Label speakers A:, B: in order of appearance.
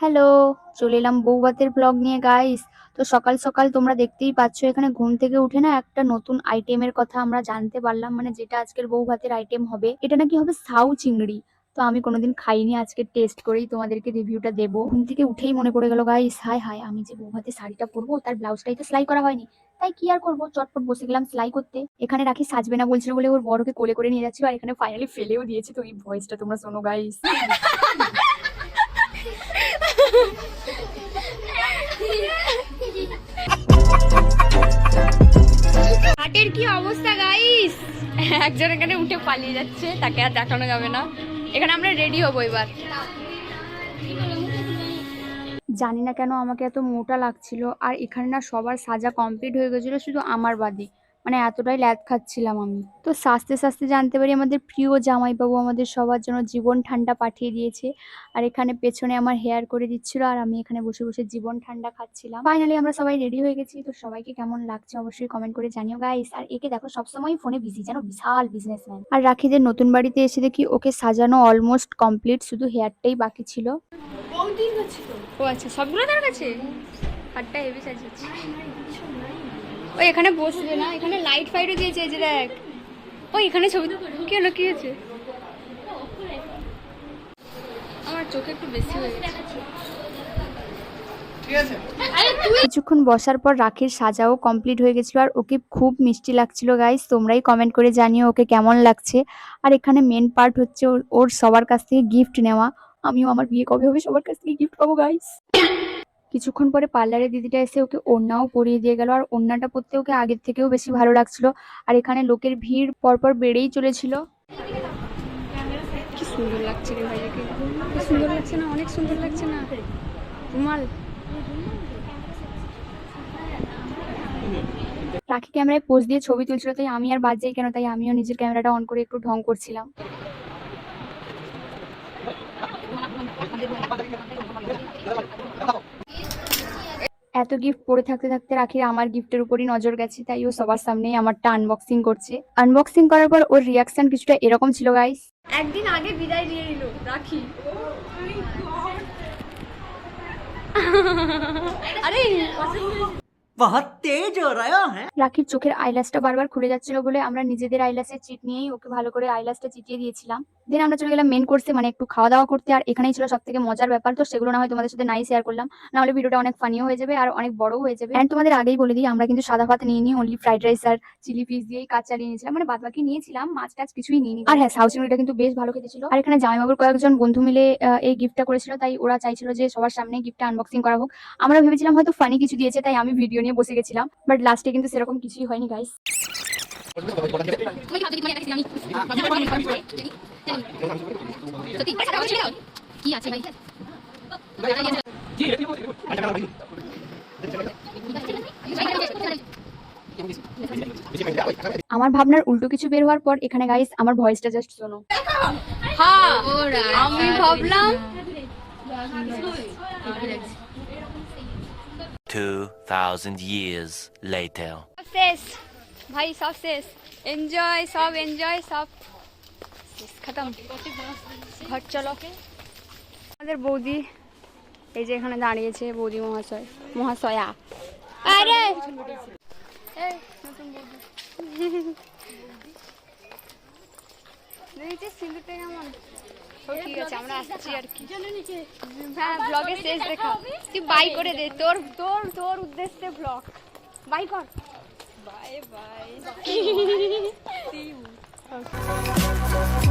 A: Hello চলে এলাম বৌভাতের blog নিয়ে গাইস তো সকাল সকাল তোমরা দেখতেই পাচ্ছ, এখানে ঘুম থেকে উঠে না একটা নতুন আইটেমের কথা আমরা জানতে পারলাম মানে যেটা আজকের বৌভাতের আইটেম হবে। এটা নাকি হবে সাউ চিংড়ি। তো আমি কোনোদিন খাইনি, আজকে টেস্ট করেই তোমাদেরকে রিভিউটা দেবো। ঘুম থেকে উঠেই মনে পড়ে গেল গাইস হাই হাই আমি যে বৌভাতের শাড়িটা পরবো, তার ব্লাউজটাই তো সেলাই করা হয়নি। তাই কি আর করব? চটপট বসে গেলাম সেলাই করতে। এখানে রাখি সাজবে না বলছিল বলে ওর বড়কে কোলে করে নিয়ে যাচ্ছিল আর এখানে ফাইনালি ফেলেও দিয়েছি, তো এই ভয়েসটা তোমরা শোনো গাইস
B: হাটের কি অবস্থা গাইস একজন এখানে উঠে পালিয়ে যাচ্ছে, তাকে আর দেখানো যাবে না। এখানে আমরা রেডি হব এবার।
A: জানি না কেন আমাকে এত মোটা লাগছিল, আর এখানে না সবার সাজা কমপ্লিট হয়ে গেছিল শুধু আমার বাদে। মানে এতটাই ল্যাদ খাচ্ছিলাম আমি। তো সাজতে সাস্তে জানতে পারি আমাদের প্রিয় জামাইবাবু আমাদের সবার জন্য জীবন ঠান্ডা পাঠিয়ে দিয়েছে আর এখানে পেছনে আমার হেয়ার করে দিচ্ছিল আর আমি এখানে বসে বসে জীবন ঠান্ডা খাচ্ছিলাম। ফাইনালি আমরা সবাই রেডি হয়ে গেছি। তো সবাইকে কেমন লাগছে অবশ্যই কমেন্ট করে জানিও গাইস আর একে দেখো সবসময় ফোনে বিজি যেন বিশাল বিজনেসম্যান আর রাখিদের নতুন বাড়িতে এসে দেখি ওকে সাজানো অলমোস্ট কমপ্লিট শুধু হেয়ারটাই বাকি ছিল।
B: ও আচ্ছা সবগুলো তার কাছে? হাটটা হেভি সাজিয়েছে। ওই এখানে বসবে না এখানে লাইট ফাইটও দিয়েছে এই যে দেখ। ওই এখানে ছবি কি হলো কি হয়েছে? আমার চোখে একটু বেশি হয়ে গেছে।
A: কিছুক্ষণ বসার পর রাখির সাজাও কমপ্লিট হয়ে গেছিল আর ওকে খুব মিষ্টি লাগছিল গাইস তোমরাই কমেন্ট করে জানিও ওকে কেমন লাগছে। আর এখানে মেন পার্ট হচ্ছে ওর- ওর সবার কাছ থেকে গিফট নেওয়া। আমিও আমার বিয়ে কবে হবে সবার কাছ থেকে গিফট পাবো গাইস কিছুক্ষণ পরে পার্লারে দিদিটা এসে ওকে ওড়নাও পরিয়ে দিয়ে গেল আর ওড়নাটা পরতে ওকে আগের থেকেও বেশি ভালো লাগছিল আর এখানে লোকের ভিড় পরপর বেড়েই চলেছিল
B: কি সুন্দর লাগছে রে ভাইয়াকে সুন্দর লাগছে না অনেক সুন্দর লাগছে না রুমাল
A: রাখি ক্যামেরায় পোজ দিয়ে ছবি তুলছিল তাই আমি আর বাদ যাই কেন তাই আমিও নিজের ক্যামেরাটা অন করে একটু ঢং করছিলাম এত গিফট পড়ে থাকতে থাকতে রাখির আমার গিফটের উপরই নজর গেছে তাই ও সবার সামনেই আমারটা আনবক্সিং করছে। আনবক্সিং করার পর ওর রিয়াকশন কিছুটা এরকম ছিল গাইস
B: একদিন আগে বিদায় দিয়ে দিল রাখি। আরে
C: বহুত তেজ হ্যাঁ।
A: রাখির চোখের আইলাসটা বারবার খুলে যাচ্ছিল বলে আমরা নিজেদের আইলাসের চিট নিয়েই ওকে ভালো করে আইলাসটা চিটিয়ে দিয়েছিলাম। দেন আমরা চলে গেলাম মেন কোর্সে মানে একটু খাওয়া দাওয়া করতে। আর এখানেই ছিল সব থেকে মজার ব্যাপার। তো সেগুলো না হয় তোমাদের সাথে নাই শেয়ার করলাম। নাহলে ভিডিওটা অনেক ফানিও হয়ে যাবে আর অনেক বড়ও হয়ে যাবে। অ্যান্ড তোমাদের আগেই বলে দিই, আমরা কিন্তু সাদা ভাত নিয়ে নিই অনলি ফ্রাইড রাইস আর চিলি পিস দিয়েই কাজ চালিয়ে নিয়েছিলাম। মানে বাদ বাকি নিয়েছিলাম, মাছ টাছ কিছুই নিইনি। আর হ্যাঁ সাউথ চিংড়িটা কিন্তু বেশ ভালো খেতে ছিল। আর এখানে জামাইবাবুর কয়েকজন বন্ধু মিলে এই গিফটটা করেছিল। তাই ওরা চাইছিল যে সবার সামনে গিফটটা আনবক্সিং করা হোক। আমরা ভেবেছিলাম হয়তো ফানি কিছু দিয়েছে, তাই আমি ভিডিও নিয়ে বসে গেছিলাম। বাট লাস্টে কিন্তু সেরকম কিছুই হয়নি গাইস
B: কি আছে ভাই
A: আমার ভাবনার উল্টো কিছু বের হওয়ার পর এখানে গাইস আমার ভয়েসটা জাস্ট শোনো
B: হ্যাঁ আমি ভাবলাম
D: 2,000 years later.
B: শেষ ভাই, সব শেষ। এনজয় সব এনজয় সব খতম। ঘর চলো। আমাদের বৌদি, এই যে এখানে দাঁড়িয়েছে বৌদি মহাশয়, মহাশয়া। আরে! ঠিক আছে, আমরা আসছি আর কি। হ্যাঁ ব্লগে শেষ দেখা। তুই বাই করে দে, তোর তোর তোর উদ্দেশ্যে ব্লগ বাই কর। Bye, bye. See you. Okay.